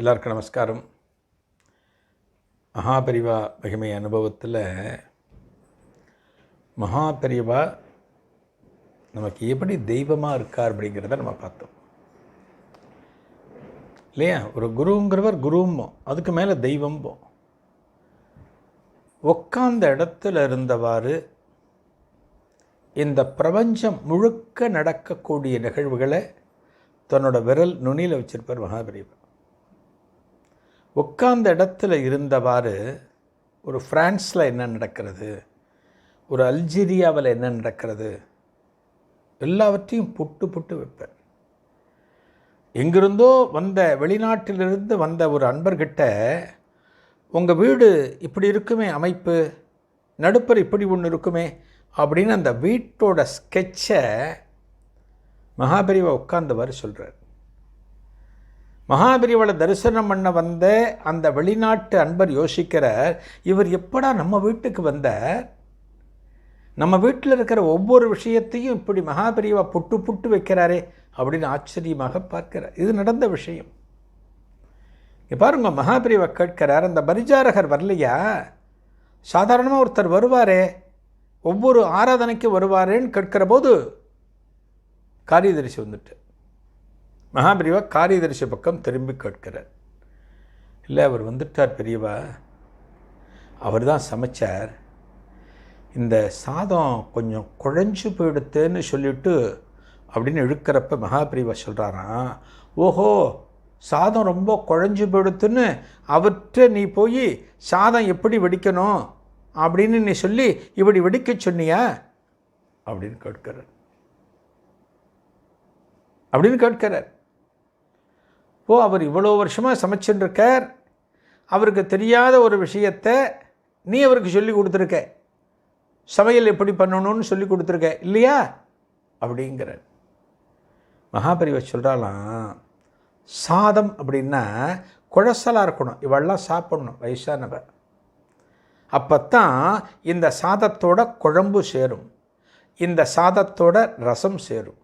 எல்லாருக்கும் நமஸ்காரம். மகாபரிவா மகிமை அனுபவத்தில் மகாபரிவா நமக்கு எப்படி தெய்வமாக இருக்கார் அப்படிங்கிறத நம்ம பார்த்தோம். இல்லையா? ஒரு குருங்கிறவர் குரும்போம் அதுக்கு மேலே தெய்வம்போம் உட்கார்ந்த இடத்துல இருந்தவாறு இந்த பிரபஞ்சம் முழுக்க நடக்கக்கூடிய நிகழ்வுகளை தன்னோட விரல் நுனியில் வச்சிருப்பார் மகாபரிவா. உட்கார்ந்த இடத்துல இருந்தவாறு ஒரு ஃப்ரான்ஸில் என்ன நடக்கிறது? ஒரு அல்ஜீரியாவில் என்ன நடக்கிறது? எல்லாவற்றையும் புட்டு புட்டு வைப்பேன். எங்கிருந்தோ வந்த வெளிநாட்டிலிருந்து வந்த ஒரு அன்பர்கிட்ட உங்கள் வீடு இப்படி இருக்குமே அமைப்பு? நடுப்பர் இப்படி ஒன்று இருக்குமே? அப்படின்னு அந்த வீட்டோட ஸ்கெட்சை மகாபெரிவா உட்கார்ந்தவாறு சொல்கிறார் மகாபரிவளை தரிசனம் பண்ண வந்த அந்த வெளிநாட்டு அன்பர் யோசிக்கிறார் இவர் எப்படா நம்ம வீட்டுக்கு வந்தார்? நம்ம வீட்டில் இருக்கிற ஒவ்வொரு விஷயத்தையும் இப்படி மகாபரிவா புட்டு புட்டு வைக்கிறாரே அப்படின்னு ஆச்சரியமாக பார்க்கிறார். இது நடந்த விஷயம். இப்போ பாருங்க மகாபிரிவை கேட்கிறார் அந்த பரிஜாரகர் வரலையா? சாதாரணமாக ஒருத்தர் வருவாரே ஒவ்வொரு ஆராதனைக்கு வருவாரேன்னு கேட்கிற போது காரியதரிசி வந்துட்டு மகாபிரிவா காரியதரிசி பக்கம் திரும்பி கேட்கிறார். இல்லை அவர் வந்துட்டார் பெரியவா. அவர் தான் சமைச்சார். இந்த சாதம் கொஞ்சம் குழஞ்சு போயிடுத்துன்னு சொல்லிட்டு அப்படின்னு இழுக்கிறப்ப மகாபிரிவா சொல்கிறாராம் ஓஹோ சாதம் ரொம்ப குழஞ்சு போயிடுத்துன்னு அவர்கிட்ட நீ போய் சாதம் எப்படி வெடிக்கணும்? அப்படின்னு நீ சொல்லி இப்படி வெடிக்க சொன்னியா? அப்படின்னு கேட்கிறார். அப்படின்னு கேட்கிறார். ஓ அவர் இவ்வளோ வருஷமாக சமைச்சுட்டு இருக்கார் அவருக்கு தெரியாத ஒரு விஷயத்தை நீ அவருக்கு சொல்லி கொடுத்துருக்க. சமையல் எப்படி பண்ணணும்னு சொல்லி கொடுத்துருக்க. இல்லையா? அப்படிங்கிற மகாபரிவை சொல்கிறாலாம் சாதம் அப்படின்னா குழசலாக இருக்கணும். இவெல்லாம் சாப்பிடணும் வயசானவ அப்போத்தான் இந்த சாதத்தோட குழம்பு சேரும். இந்த சாதத்தோட ரசம் சேரும்.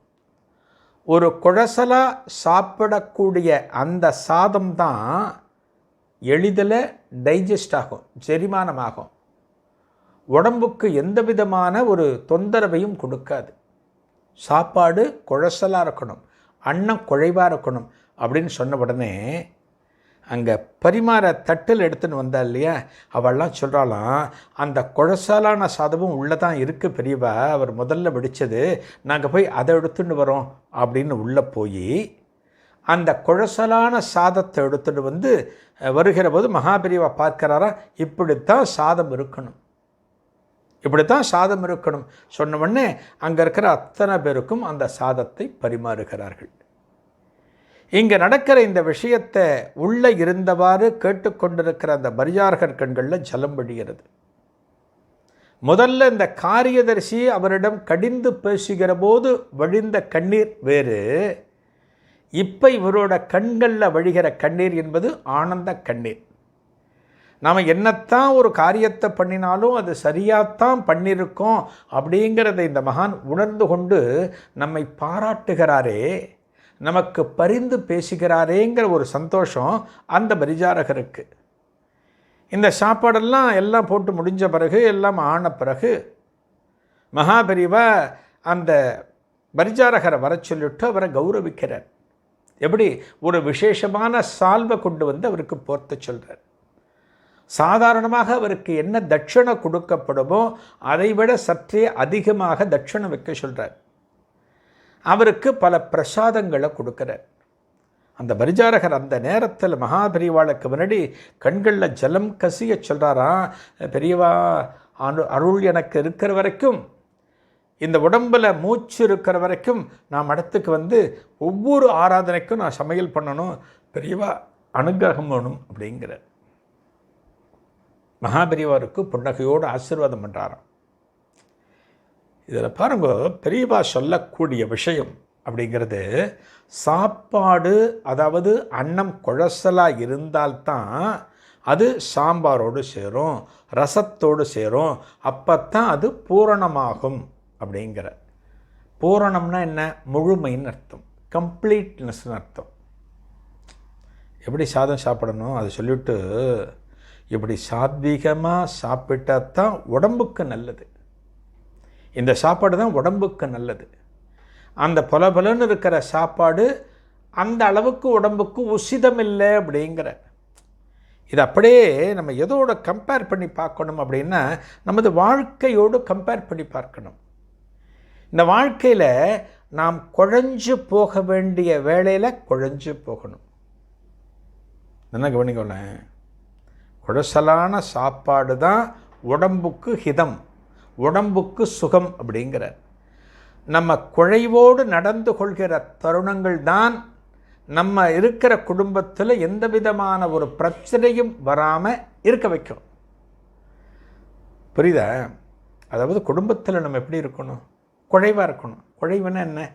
ஒரு குழசலாக சாப்பிடக்கூடிய அந்த சாதம் தான் எளிதில் டைஜஸ்ட் ஆகும் செரிமானமாகும். உடம்புக்கு எந்த விதமான ஒரு தொந்தரவையும் கொடுக்காது. சாப்பாடு குழசலாக இருக்கணும் அன்னம் குழைவாக இருக்கணும் அப்படின்னு சொன்ன உடனே அங்கே பரிமாற தட்டில் எடுத்துன்னு வந்தா இல்லையா? அவள்லாம் சொல்கிறாளாம் அந்த குழசாலான சாதமும் உள்ளே தான் இருக்குது பெரியவா அவர் முதல்ல வெடித்தது நாங்கள் போய் அதை எடுத்துன்னு வரோம் அப்படின்னு உள்ளே போய் அந்த குழசலான சாதத்தை எடுத்துட்டு வந்து வருகிற போது மகாபிரிவா பார்க்குறாரா இப்படித்தான் சாதம் இருக்கணும். இப்படித்தான் சாதம் இருக்கணும். சொன்ன உடனே அங்கே இருக்கிற அத்தனை பேருக்கும் அந்த சாதத்தை பரிமாறுகிறார்கள். இங்கே நடக்கிற இந்த விஷயத்தை உள்ளே இருந்தவாறு கேட்டுக்கொண்டிருக்கிற அந்த பரியார்கர் கண்களில் ஜலம் வழிகிறது. முதல்ல இந்த காரியதர்சி அவரிடம் கடிந்து பேசுகிற போது வழிந்த கண்ணீர் வேறு. இப்போ இவரோட கண்களில் வழிகிற கண்ணீர் என்பது ஆனந்த கண்ணீர். நாம் என்னத்தான் ஒரு காரியத்தை பண்ணினாலும் அது சரியாகத்தான் பண்ணியிருக்கோம் அப்படிங்கிறத இந்த மகான் உணர்ந்து கொண்டு நம்மை பாராட்டுகிறாரே. நமக்கு பரிந்து பேசுகிறாரேங்கிற ஒரு சந்தோஷம் அந்த பரிஜாரகருக்கு. இந்த சாப்பாடெல்லாம் எல்லாம் போட்டு முடிஞ்ச பிறகு எல்லாம் ஆன பிறகு மகாபெரிவா அந்த பரிஜாரகரை வர சொல்லிட்டு அவரை கௌரவிக்கிறார். எப்படி? ஒரு விசேஷமான சால்வை கொண்டு வந்து அவருக்கு போர்த்த சொல்கிறார் சாதாரணமாக அவருக்கு என்ன தட்சணை கொடுக்கப்படுமோ அதைவிட சற்றே அதிகமாக தட்சணை வைக்க சொல்கிறார் அவருக்கு பல பிரசாதங்களை கொடுக்குறார். அந்த பரிஜாரகர் அந்த நேரத்தில் மகாபெரிவாளுக்கு முன்னாடி கண்களில் ஜலம் கசிய சொல்கிறாராம் பெரியவா அனு அருள் எனக்கு இருக்கிற வரைக்கும் இந்த உடம்பில் மூச்சு இருக்கிற வரைக்கும் நான் மடத்துக்கு வந்து ஒவ்வொரு ஆராதனைக்கும் நான் சமையல் பண்ணணும். பெரியவா அனுகிரகம் வேணும் அப்படிங்கிற மகாபெரியவாருக்கு புன்னகையோடு ஆசீர்வாதம் பண்ணுறாராம் இதில் பாருங்க பெரியவா சொல்லக்கூடிய விஷயம் அப்படிங்கிறது சாப்பாடு அதாவது அன்னம் குழசலாக இருந்தால்தான் அது சாம்பாரோடு சேரும் ரசத்தோடு சேரும் அப்போத்தான் அது பூரணமாகும் அப்படிங்கிற. பூரணம்னா என்ன? முழுமைன்னு அர்த்தம். கம்ப்ளீட்னஸ்னு அர்த்தம். எப்படி சாதம் சாப்பிடணும்? அதை சொல்லிவிட்டு இப்படி சாத்வீகமாக சாப்பிட்டா தான் உடம்புக்கு நல்லது. இந்த சாப்பாடு தான் உடம்புக்கு நல்லது. அந்த பொலபலன்னு இருக்கிற சாப்பாடு அந்த அளவுக்கு உடம்புக்கு உசிதம் இல்லை அப்படிங்கிற. இது அப்படியே நம்ம எதோட கம்பேர் பண்ணி பார்க்கணும் அப்படின்னா நமது வாழ்க்கையோடு கம்பேர் பண்ணி பார்க்கணும். இந்த வாழ்க்கையில் நாம் குழஞ்சு போக வேண்டிய வேலையில் குழஞ்சு போகணும். என்ன கவனிக்கோளேன். குழசலான சாப்பாடு தான் உடம்புக்கு ஹிதம். உடம்புக்கு சுகம் அப்படிங்கிற நம்ம குழைவோடு நடந்து கொள்கிற தருணங்கள் தான் நம்ம இருக்கிற குடும்பத்தில் எந்த விதமான ஒரு பிரச்சனையும் வராமல் இருக்க வைக்கும். புரியுதா? அதாவது குடும்பத்தில் நம்ம எப்படி இருக்கணும்? குழைவாக இருக்கணும். குழைவுன்னா என்ன?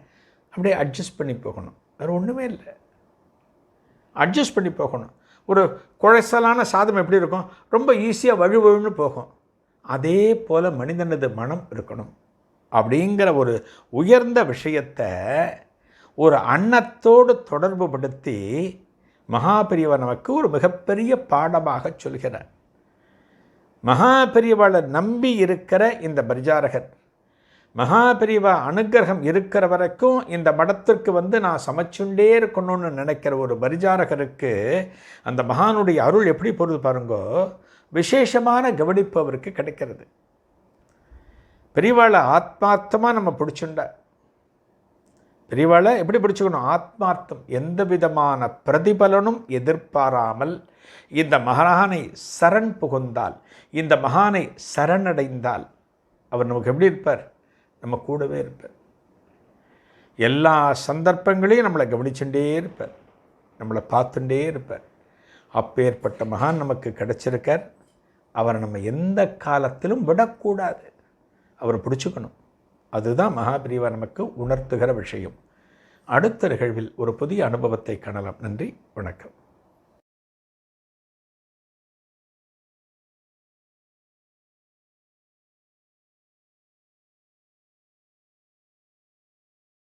அப்படியே அட்ஜஸ்ட் பண்ணி போகணும். வேறு ஒன்றுமே இல்லை. அட்ஜஸ்ட் பண்ணி போகணும். ஒரு குழைசலான சாதம் எப்படி இருக்கும்? ரொம்ப ஈஸியாக வழுவழுன்னு போகும். அதே போல் மனிதனது மனம் இருக்கணும். அப்படிங்கிற ஒரு உயர்ந்த விஷயத்தை ஒரு அன்னத்தோடு தொடர்பு படுத்தி மகாபெரியவர் நமக்கு ஒரு மிகப்பெரிய பாடமாக சொல்கிறார். மகாபெரியவாளை நம்பி இருக்கிற இந்த பரிஜாரகர் மகாபெரிவா அனுகிரகம் இருக்கிற வரைக்கும் இந்த மடத்திற்கு வந்து நான் சமைச்சுண்டே இருக்கணும்னு நினைக்கிற ஒரு பரிஜாரகருக்கு அந்த மகானுடைய அருள் எப்படி பொருள் பாருங்கோ? விசேஷமான கவனிப்பு அவருக்கு கிடைக்கிறது. பெரியவாளை ஆத்மார்த்தமாக நம்ம பிடிச்சுண்டா. பெரியவாளை எப்படி பிடிச்சுக்கணும்? ஆத்மார்த்தம். எந்த விதமான பிரதிபலனும் எதிர்பாராமல் இந்த மகானை சரண் புகுந்தால் இந்த மகானை சரணடைந்தால் அவர் நமக்கு எப்படி இருப்பார்? நம்ம கூடவே இருப்பார். எல்லா சந்தர்ப்பங்களையும் நம்மளை கவனிச்சுட்டே இருப்பார். நம்மளை பார்த்துட்டே இருப்பார். அப்பேற்பட்ட மகான் நமக்கு கிடைச்சிருக்கார். அவரை நம்ம எந்த காலத்திலும் விடக்கூடாது. அவரை பிடிச்சிக்கணும். அதுதான் மகாபிரிவா நமக்கு உணர்த்துகிற விஷயம். அடுத்த நிகழ்வில் ஒரு புதிய அனுபவத்தை காணலாம். நன்றி. வணக்கம்.